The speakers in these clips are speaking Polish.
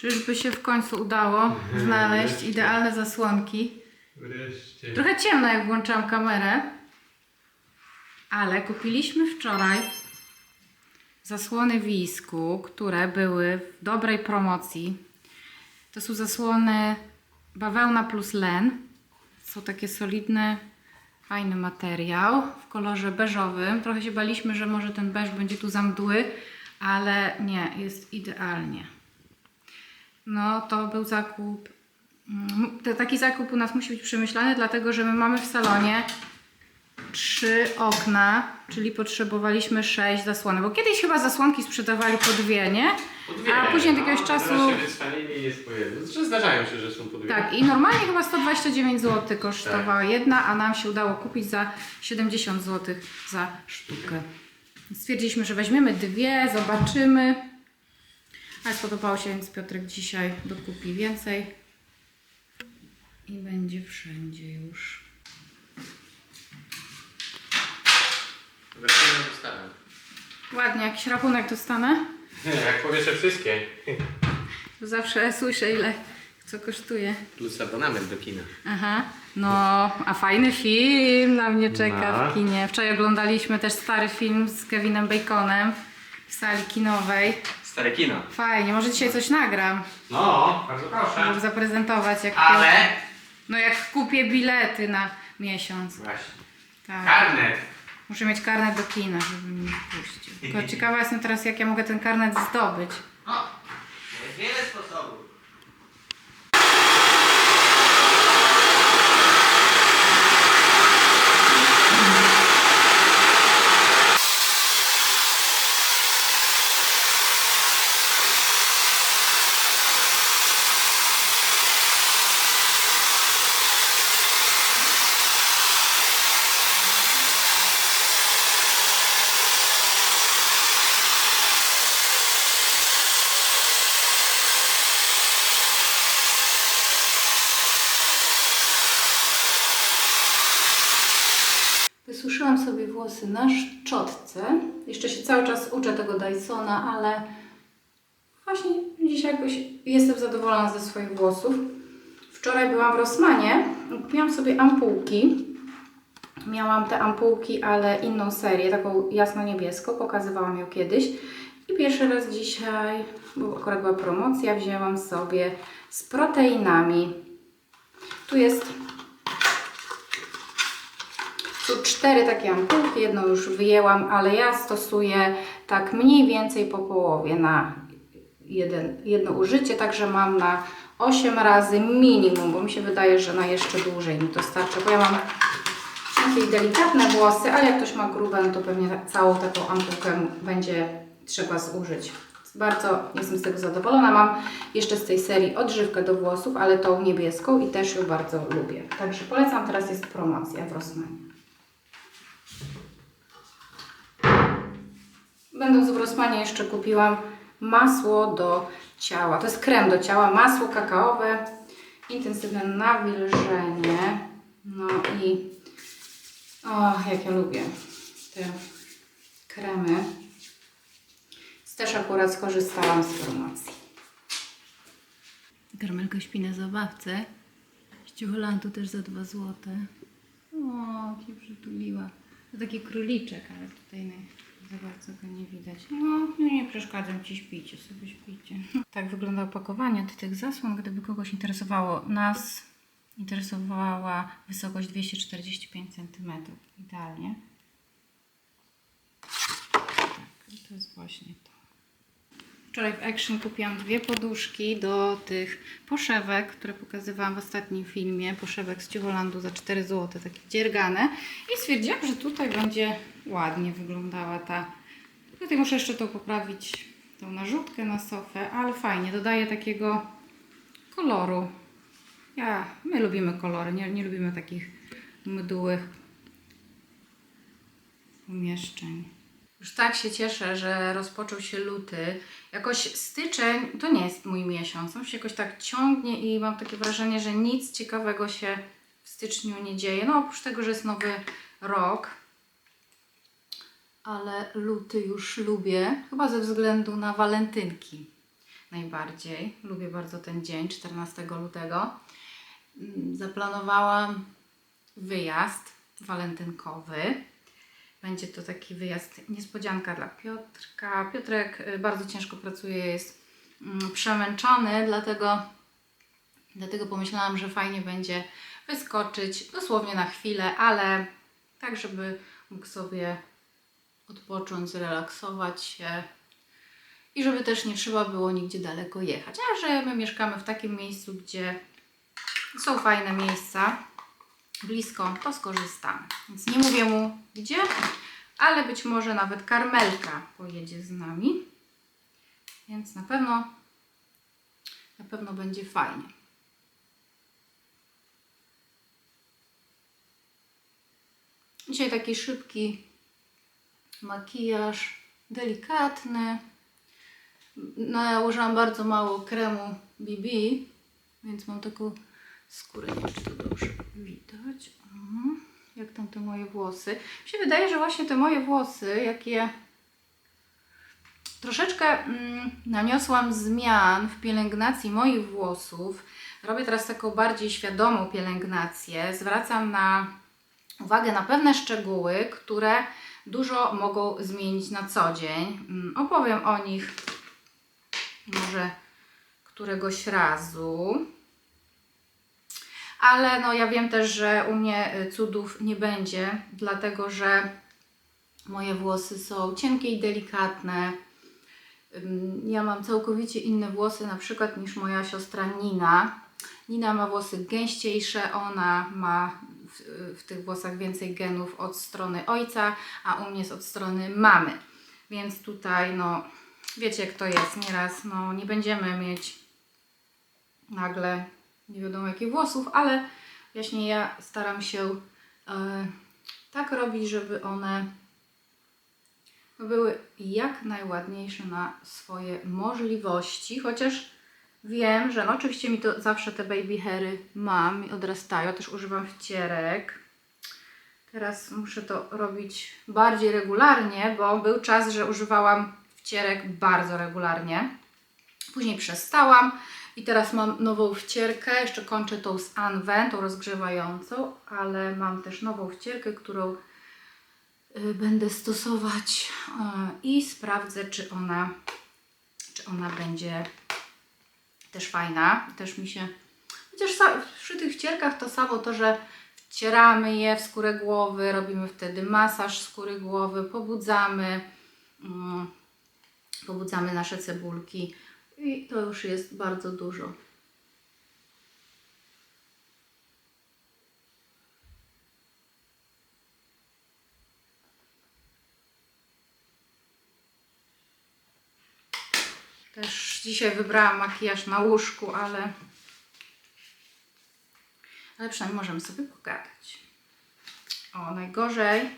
Czyżby się w końcu udało znaleźć idealne zasłonki? Wreszcie. Trochę ciemno, jak włączałam kamerę, ale kupiliśmy wczoraj zasłony Wisku, które były w dobrej promocji. To są zasłony bawełna plus len. Są takie solidne, fajny materiał w kolorze beżowym. Trochę się baliśmy, że może ten beż będzie tu za mdły, ale nie, jest idealnie. No to był zakup Mm, Taki zakup u nas musi być przemyślany, dlatego że my mamy w salonie trzy okna, czyli potrzebowaliśmy sześć zasłonek. Bo kiedyś chyba zasłonki sprzedawali po dwie, nie? A później od jakiegoś czasu. Się wycwanili i jest po jednym. Zresztą zdarzają się, że są po dwie. Tak, i normalnie chyba 129 zł kosztowała jedna, a nam się udało kupić za 70 zł za sztukę. Stwierdziliśmy, że weźmiemy dwie, zobaczymy. Ale spodobało się, więc Piotrek dzisiaj dokupi więcej. I będzie wszędzie już. Wreszcie dostałem. Ładnie, jakiś rachunek dostanę. Jak powieszę wszystkie. To zawsze słyszę ile co kosztuje. Plus abonament do kina. Aha, no, a fajny film na mnie czeka No. w kinie. Wczoraj oglądaliśmy też stary film z Kevinem Baconem w sali kinowej. Stare kino. Fajnie, może dzisiaj coś nagram, No, bardzo proszę. żeby zaprezentować jak Ale... No jak kupię bilety na miesiąc. Właśnie. Tak. Karnet. Muszę mieć karnet do kina, żeby mnie wpuścił. Tylko ciekawa jestem teraz jak ja mogę ten karnet zdobyć. No, jest wiele sposobów. Wysuszyłam sobie włosy na szczotce. Jeszcze się cały czas uczę tego Dysona, ale właśnie dzisiaj jakoś jestem zadowolona ze swoich włosów. Wczoraj byłam w Rossmanie, kupiłam sobie ampułki. Miałam te ampułki, ale inną serię, taką jasno-niebieską, pokazywałam ją kiedyś. I pierwszy raz dzisiaj, bo akurat była promocja, wzięłam sobie z proteinami. Tu jest są cztery takie ampułki, jedną już wyjęłam, ale ja stosuję tak mniej więcej po połowie na jeden, jedno użycie, także mam na 8 razy minimum, bo mi się wydaje, że na jeszcze dłużej mi to starczy, bo ja mam takie delikatne włosy, ale jak ktoś ma grube, no to pewnie całą taką ampułkę będzie trzeba zużyć. Bardzo jestem z tego zadowolona. Mam jeszcze z tej serii odżywkę do włosów, ale tą niebieską i też ją bardzo lubię. Także polecam, teraz jest promocja w Rossmanie. Będąc w Rossmanie jeszcze kupiłam masło do ciała. To jest krem do ciała, masło kakaowe, intensywne nawilżenie. No i o, jak ja lubię te kremy. Też akurat skorzystałam z promocji. Karmelka śpi na zabawce. Z Ciucholantu też za 2 złote. O, jak przytuliła. To taki króliczek, ale tutaj za bardzo go nie widać. No, no nie przeszkadzam Ci, śpicie sobie, śpicie. Tak wygląda opakowanie do tych zasłon. Gdyby kogoś interesowało, nas interesowała wysokość 245 cm. Idealnie. Tak, to jest właśnie to. Wczoraj w Action kupiłam dwie poduszki do tych poszewek, które pokazywałam w ostatnim filmie. Poszewek z Ciucholandu za 4 zł, takie dziergane. I stwierdziłam, że tutaj będzie ładnie wyglądała ta. Tutaj muszę jeszcze to poprawić, tą narzutkę na sofę, ale fajnie, dodaje takiego koloru. Ja, my lubimy kolory, nie, nie lubimy takich mdłych umieszczeń. Już tak się cieszę, że rozpoczął się luty. Jakoś styczeń to nie jest mój miesiąc. On się jakoś tak ciągnie i mam takie wrażenie, że nic ciekawego się w styczniu nie dzieje. No oprócz tego, że jest nowy rok. Ale luty już lubię, chyba ze względu na walentynki. najbardziej. Lubię bardzo ten dzień, 14 lutego. Mm, Zaplanowałam wyjazd walentynkowy. Będzie to taki wyjazd niespodzianka dla Piotrka. Piotrek y, bardzo ciężko pracuje, jest mm, przemęczony, dlatego, dlatego pomyślałam, że fajnie będzie wyskoczyć dosłownie na chwilę, ale tak, żeby mógł sobie odpocząć, zrelaksować się i żeby też nie trzeba było nigdzie daleko jechać. A że my mieszkamy w takim miejscu, gdzie są fajne miejsca, blisko, to skorzystamy. Więc nie mówię mu gdzie, ale być może nawet Karmelka pojedzie z nami. Więc na pewno na pewno będzie fajnie. Dzisiaj taki szybki makijaż, delikatny. Nałożyłam bardzo mało kremu BB, więc mam taką skórę, nie wiem czy to dobrze widać. Mhm. Jak tam te moje włosy. Mi się wydaje, że właśnie te moje włosy, jak je troszeczkę mm, naniosłam zmian w pielęgnacji moich włosów. Robię teraz taką bardziej świadomą pielęgnację. Zwracam na uwagę na pewne szczegóły, które dużo mogą zmienić na co dzień. Mm, Opowiem o nich może któregoś razu. Ale no ja wiem też, że u mnie y, cudów nie będzie, dlatego że moje włosy są cienkie i delikatne. Ja mam całkowicie inne włosy na przykład niż moja siostra Nina. Nina ma włosy gęściejsze, ona ma w, w tych włosach więcej genów od strony ojca, a u mnie jest od strony mamy. Więc tutaj, no, wiecie jak to jest, nieraz, no, nie będziemy mieć nagle nie wiadomo jakich włosów, ale właśnie ja staram się e, tak robić, żeby one były jak najładniejsze na swoje możliwości, chociaż wiem, że no oczywiście mi to zawsze te baby hairy mam i odrastają, też używam wcierek. Teraz muszę to robić bardziej regularnie, bo był czas, że używałam wcierek bardzo regularnie. Później przestałam i teraz mam nową wcierkę. Jeszcze kończę tą z Anwen, tą rozgrzewającą, ale mam też nową wcierkę, którą y, będę stosować y, i sprawdzę, czy ona, czy ona będzie też fajna. Też mi się. Chociaż przy tych wcierkach to samo to, że wcieramy je w skórę głowy, robimy wtedy masaż skóry głowy, pobudzamy, mm, pobudzamy nasze cebulki i to już jest bardzo dużo. Też dzisiaj wybrałam makijaż na łóżku, ale ale przynajmniej możemy sobie pogadać. O, najgorzej.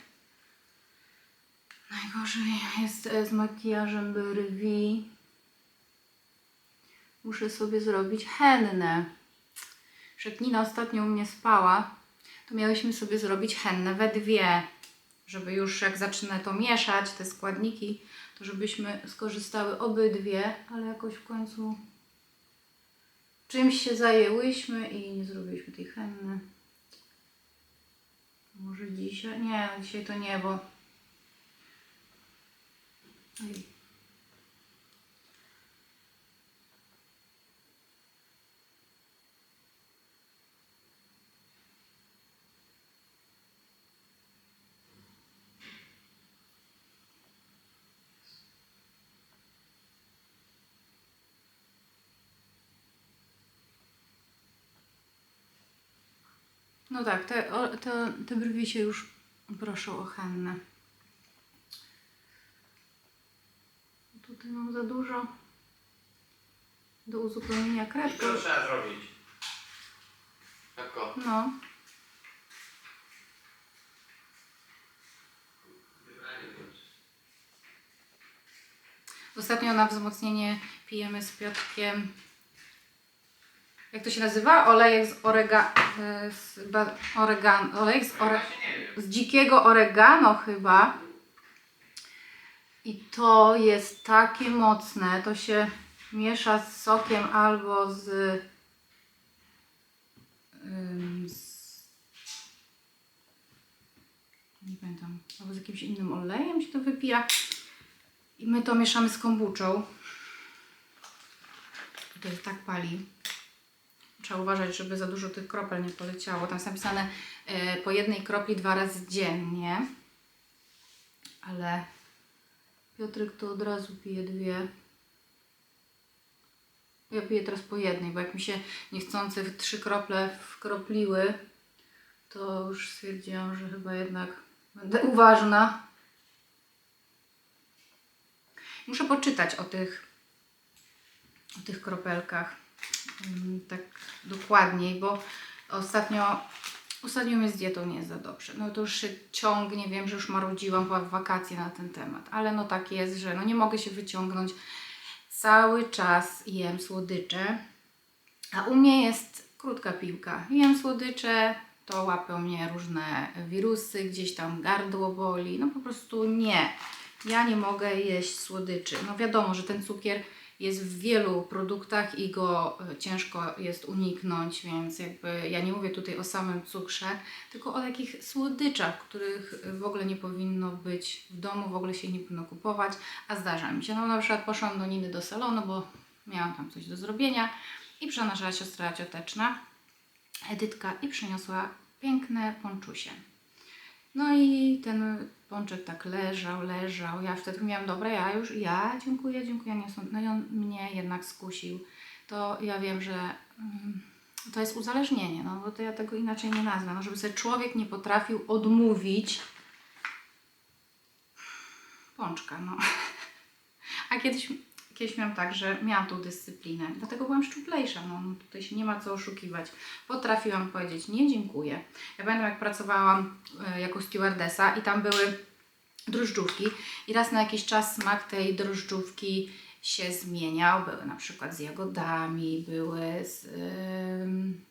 Najgorzej jest e, z makijażem brwi. Muszę sobie zrobić hennę. Jak Nina ostatnio u mnie spała, to miałyśmy sobie zrobić hennę we dwie. Żeby już jak zacznę to mieszać, te składniki, żebyśmy skorzystały obydwie, ale jakoś w końcu czymś się zajęłyśmy i nie zrobiliśmy tej henny. Może dzisiaj? Nie, dzisiaj to nie, bo... Oj. No tak, te, o, te, te brwi się już proszą o hennę. Tutaj mam za dużo do uzupełnienia kredką. Co trzeba zrobić? Tako. No, ostatnio na wzmocnienie pijemy z Piotkiem jak to się nazywa? Olejek z orega... e, z oregan... Olejek z, ore... z dzikiego oregano chyba. I to jest takie mocne, to się miesza z sokiem albo z, z nie pamiętam, albo z jakimś innym olejem się to wypija. I my to mieszamy z kombuczą. I to jest tak pali. Trzeba uważać, żeby za dużo tych kropel nie poleciało. Tam jest napisane e, po jednej kropli dwa razy dziennie. Ale Piotrek to od razu pije dwie. Ja piję teraz po jednej, bo jak mi się niechcący trzy krople wkropliły, to już stwierdziłam, że chyba jednak będę uważna. Muszę poczytać o tych, o tych kropelkach tak dokładniej, bo ostatnio, ostatnio mnie z dietą nie jest za dobrze. No to już się ciągnie, wiem, że już marudziłam w wakacje na ten temat, ale no tak jest, że no nie mogę się wyciągnąć. Cały czas jem słodycze, a u mnie jest krótka piłka. Jem słodycze, to łapią mnie różne wirusy, gdzieś tam gardło boli. No po prostu nie. Ja nie mogę jeść słodyczy. No wiadomo, że ten cukier jest w wielu produktach i go e, ciężko jest uniknąć, więc jakby ja nie mówię tutaj o samym cukrze, tylko o takich słodyczach, których w ogóle nie powinno być w domu, w ogóle się nie powinno kupować, a zdarza mi się. No na przykład poszłam do Niny do salonu, bo miałam tam coś do zrobienia i przynoszyła siostra cioteczna, Edytka i przyniosła piękne ponczusie. No i ten pączek tak leżał, leżał. Ja wtedy miałam, dobra, ja już, ja dziękuję, dziękuję. Nie są. No i on mnie jednak skusił. To ja wiem, że mm, to jest uzależnienie, no bo to ja tego inaczej nie nazwę. No, żeby sobie człowiek nie potrafił odmówić pączka, no. A kiedyś, kiedyś miałam tak, że miałam tą dyscyplinę, dlatego byłam szczuplejsza, no, no tutaj się nie ma co oszukiwać. Potrafiłam powiedzieć nie, dziękuję. Ja pamiętam, jak pracowałam e, jako stewardesa i tam były drożdżówki i raz na jakiś czas smak tej drożdżówki się zmieniał. Były na przykład z jagodami, były z, ym,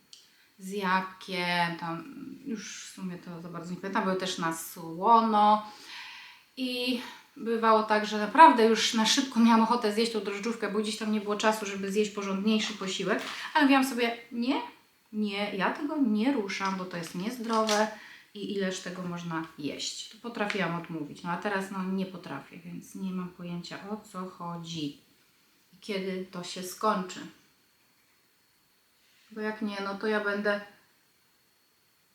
z jabłkiem, tam już w sumie to za bardzo nie pamiętam, były też na słono i bywało tak, że naprawdę już na szybko miałam ochotę zjeść tą drożdżówkę, bo gdzieś tam nie było czasu, żeby zjeść porządniejszy posiłek, ale mówiłam sobie, nie, nie, ja tego nie ruszam, bo to jest niezdrowe i ileż tego można jeść. To potrafiłam odmówić, no a teraz no nie potrafię, więc nie mam pojęcia o co chodzi i kiedy to się skończy. Bo jak nie, no to ja będę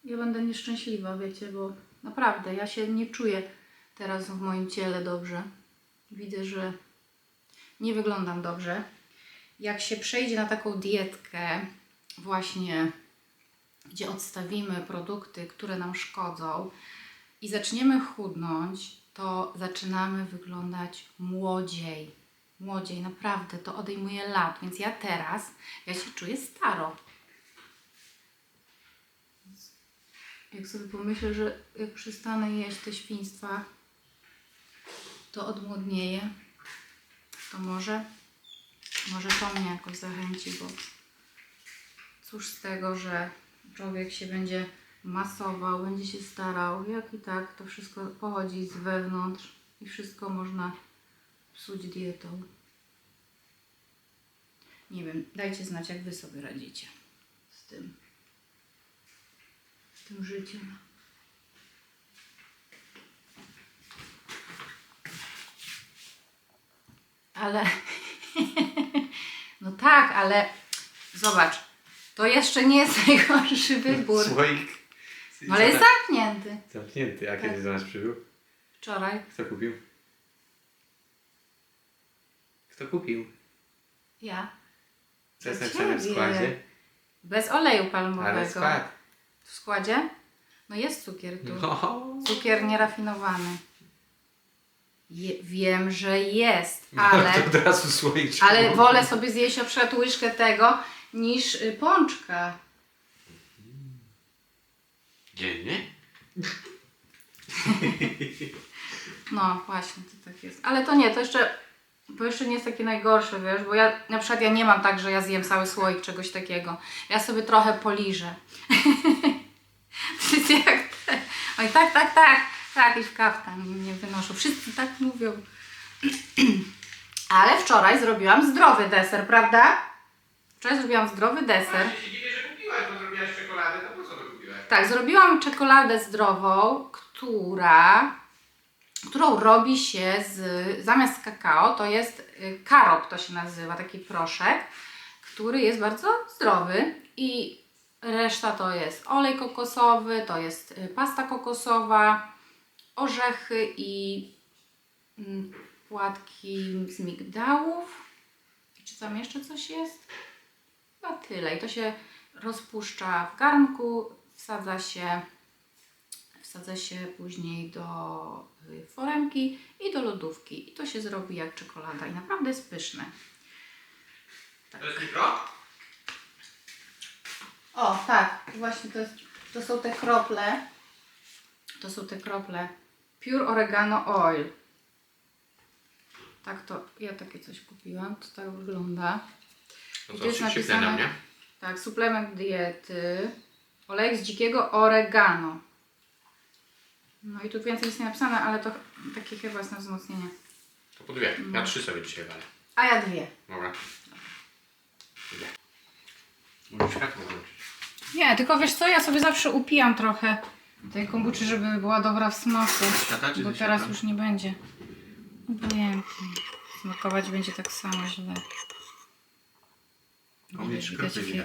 ja będę nieszczęśliwa, wiecie, bo naprawdę ja się nie czuję teraz w moim ciele dobrze. Widzę, że nie wyglądam dobrze. Jak się przejdzie na taką dietkę, właśnie gdzie odstawimy produkty, które nam szkodzą i zaczniemy chudnąć, to zaczynamy wyglądać młodziej. Młodziej, naprawdę, to odejmuje lat, więc ja teraz, ja się czuję staro. Jak sobie pomyślę, że jak przestanę jeść te świństwa, to odmłodnieję, to może, może to mnie jakoś zachęci, bo cóż z tego, że człowiek się będzie masował, będzie się starał, jak i tak to wszystko pochodzi z wewnątrz i wszystko można psuć dietą. Nie wiem, dajcie znać, jak Wy sobie radzicie z tym, z tym życiem. Ale, no tak, ale zobacz, to jeszcze nie jest najgorszy wybór. Słoik. No ale jest zamknięty. Zamknięty. A Tak. kiedy do nas przybył? Wczoraj Kto kupił? Kto kupił? ja. Co jest napisane w składzie? Bez oleju palmowego. Ale skład. W składzie? No jest cukier tu. No. Cukier nierafinowany. Je, wiem, że jest, No, ale, to od razu słoik. ale wolę sobie zjeść na przykład łyżkę tego niż y, pączka. Dziennie? No właśnie, to tak jest. Ale to nie, to jeszcze, to jeszcze nie jest takie najgorsze, wiesz, bo ja na przykład ja nie mam tak, że ja zjem cały słoik czegoś takiego. Ja sobie trochę poliżę. Wszyscy jak te. Oj, tak, tak, tak, tak, i w kaftan nie wynoszą. Wszyscy tak mówią. Ale wczoraj zrobiłam zdrowy deser, prawda? Wczoraj zrobiłam zdrowy deser. się dziwię, że kupiłaś, bo zrobiłaś czekoladę, to po co to kupiłaś? Tak, zrobiłam czekoladę zdrową, która, którą robi się z, zamiast kakao, to jest y, karop, to się nazywa, taki proszek, który jest bardzo zdrowy i reszta to jest olej kokosowy, to jest y, pasta kokosowa, orzechy i mm, płatki z migdałów. Czy tam jeszcze coś jest? Chyba tyle. I to się rozpuszcza w garnku, wsadza się, wsadza się później do y, foremki i do lodówki. I to się zrobi jak czekolada i naprawdę jest pyszne. To jest mikro? O, tak, właśnie to, jest, to są te krople. To są te krople Pure Oregano Oil. Tak to, ja takie coś kupiłam, to tak wygląda. No tu jest napisane- na mnie? Tak, suplement diety. Olejek z dzikiego oregano. No i tu więcej jest nie napisane, ale to takie chyba jest na wzmocnienie. To po dwie. No. Ja trzy sobie dzisiaj walę. A ja dwie. Dobra. Dwie. Musisz światło włączyć. Nie, tylko wiesz co, ja sobie zawsze upijam trochę tej kombuczy, żeby była dobra w smaku. Świata Bo teraz światła? już nie będzie. Obojętnie. Smakować będzie tak samo źle. O, Widać,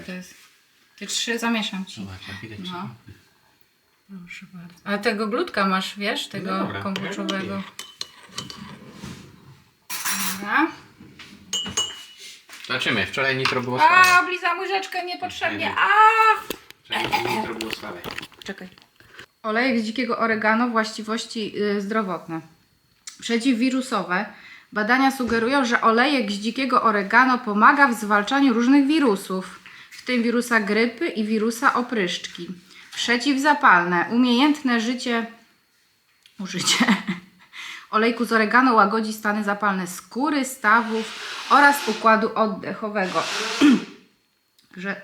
to jest. Te trzy zamieszam ci. Zobacz, jak widać. No. Proszę bardzo. Ale tego glutka masz, wiesz? Tego No dobra, kombuczowego. Dobra. Zobaczymy, wczoraj nitro było słabe. A, oblizam łyżeczkę niepotrzebnie. A! Wczoraj nitro było słabe. Czekaj. Olejek z dzikiego oregano właściwości y, zdrowotne. Przeciwwirusowe. Badania sugerują, że olejek z dzikiego oregano pomaga w zwalczaniu różnych wirusów, w tym wirusa grypy i wirusa opryszczki. Przeciwzapalne, umiejętne życie, użycie olejku z oregano łagodzi stany zapalne skóry, stawów oraz układu oddechowego. Że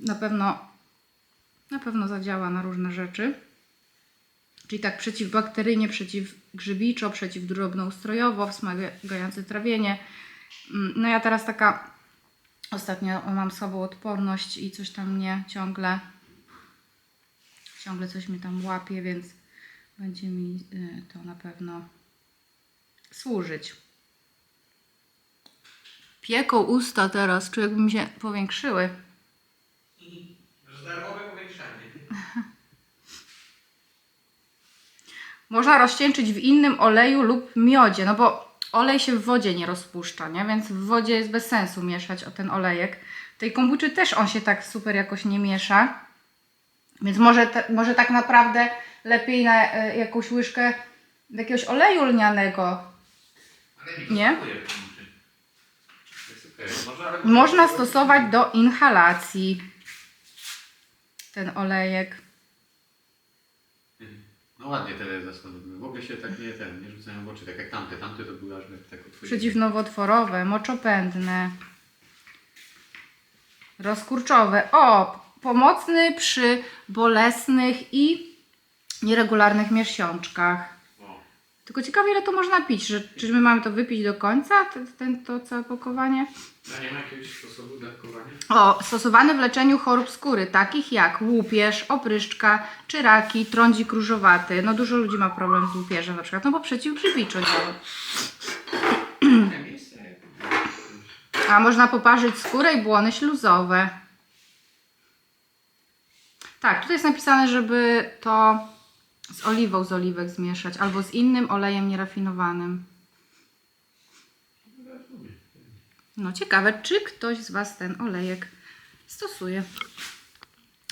na pewno na pewno zadziała na różne rzeczy. Czyli tak przeciwbakteryjnie, przeciwgrzybiczo, przeciwdrobnoustrojowo, wspomagający trawienie. Mm, No ja teraz taka ostatnio mam słabą odporność i coś tam mnie ciągle ciągle coś mnie tam łapie, więc będzie mi y, to na pewno służyć. Pieką usta teraz, czy jakby mi się powiększyły. Darmowe Można rozcieńczyć w innym oleju lub miodzie, no bo olej się w wodzie nie rozpuszcza, nie? Więc w wodzie jest bez sensu mieszać o ten olejek. Tej kombuczy też on się tak super jakoś nie miesza. Więc może, te, może tak naprawdę lepiej na e, jakąś łyżkę jakiegoś oleju lnianego. Nie? Można stosować do inhalacji ten olejek. No ładnie te zasłony. W ogóle się tak nie, ten, nie rzucają w oczy, tak jak tamte. Tamte to były aż tak otwórcze. Przeciwnowotworowe, moczopędne, rozkurczowe. O, pomocny przy bolesnych i nieregularnych miesiączkach. Tylko ciekawe, ile to można pić. Że, czy my mamy to wypić do końca, ten, ten, to całe pakowanie? a nie ma jakiegoś sposobu dawkowania? O, stosowany w leczeniu chorób skóry, takich jak łupież, opryszczka czy raki, trądzik różowaty. No dużo ludzi ma problem z łupieżem na przykład, no bo przeciwgrzybiczo działa. A można poparzyć skórę i błony śluzowe. Tak, tutaj jest napisane, żeby to z oliwą z oliwek zmieszać albo z innym olejem nierafinowanym. No ciekawe, czy ktoś z Was ten olejek stosuje.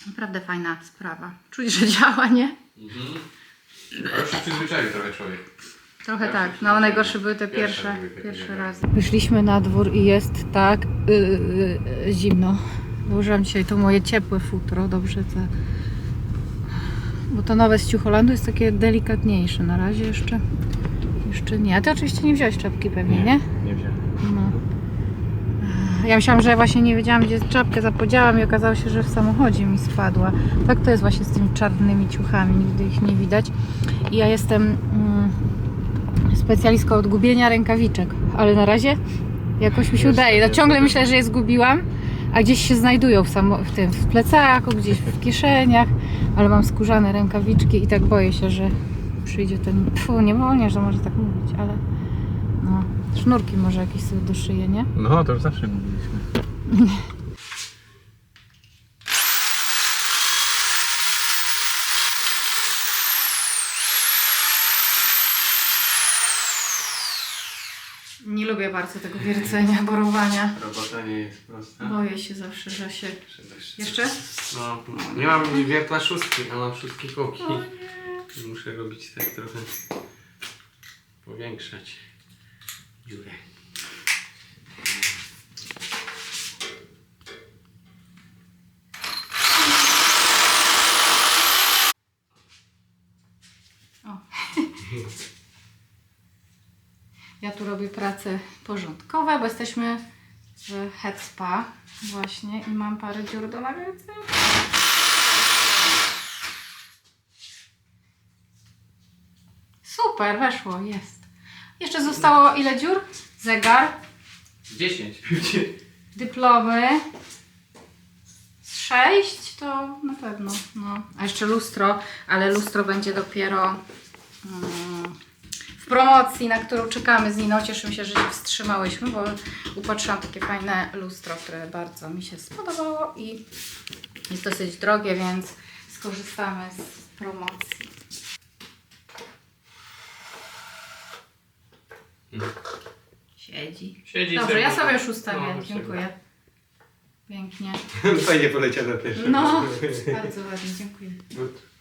Naprawdę fajna sprawa. Czuć, że działa, nie? To już się przyzwyczaił trochę człowiek. Trochę Ja tak. No najgorsze były te Pierwsze pierwsze, razy. Wyszliśmy na dwór i jest tak yy, yy, zimno. Założyłam dzisiaj to moje ciepłe futro, dobrze to. Bo to nowe z Ciucholandu jest takie delikatniejsze. Na razie jeszcze, jeszcze nie. A ty oczywiście nie wziąłeś czapki pewnie, nie? Nie wziąłem. No. Ja myślałam, że właśnie nie wiedziałam, gdzie czapkę zapodziałam i okazało się, że w samochodzie mi spadła. Tak to jest właśnie z tymi czarnymi ciuchami, nigdy ich nie widać. I ja jestem mm, specjalistką od gubienia rękawiczek. ale na razie jakoś mi się udaje. No, ciągle myślę, że je zgubiłam, a gdzieś się znajdują w, samo, w tym w plecaku, gdzieś w kieszeniach, ale mam skórzane rękawiczki i tak boję się, że przyjdzie ten. Pfu, nie wolnie, że może tak mówić, ale no, sznurki może jakieś sobie do szyję, nie? No, to już zawsze mówiliśmy. Nie lubię bardzo tego wiercenia, borowania. Robota nie jest prosta. Boję się zawsze, że się. Jeszcze? No, nie mam wiertła szóstki, a mam szóstki kołki. Muszę robić tak trochę powiększać dziurę. Ja tu robię prace porządkowe, bo jesteśmy w Head Spa właśnie i mam parę dziur do nagrania. Super, weszło, jest. Jeszcze zostało ile dziur? Zegar, 10. dyplomy. Z sześć to na pewno. No. A jeszcze lustro, ale lustro będzie dopiero mm, w promocji, na którą czekamy z Niną. Cieszymy się, że się wstrzymałyśmy, bo upatrzyłam takie fajne lustro, które bardzo mi się spodobało i jest dosyć drogie, więc skorzystamy z promocji. Siedzi. Siedzi Dobrze, sobie. ja sobie już ustawię. No, Dziękuję. Pięknie. Fajnie poleciane też. No, bardzo ładnie, dziękuję. Good.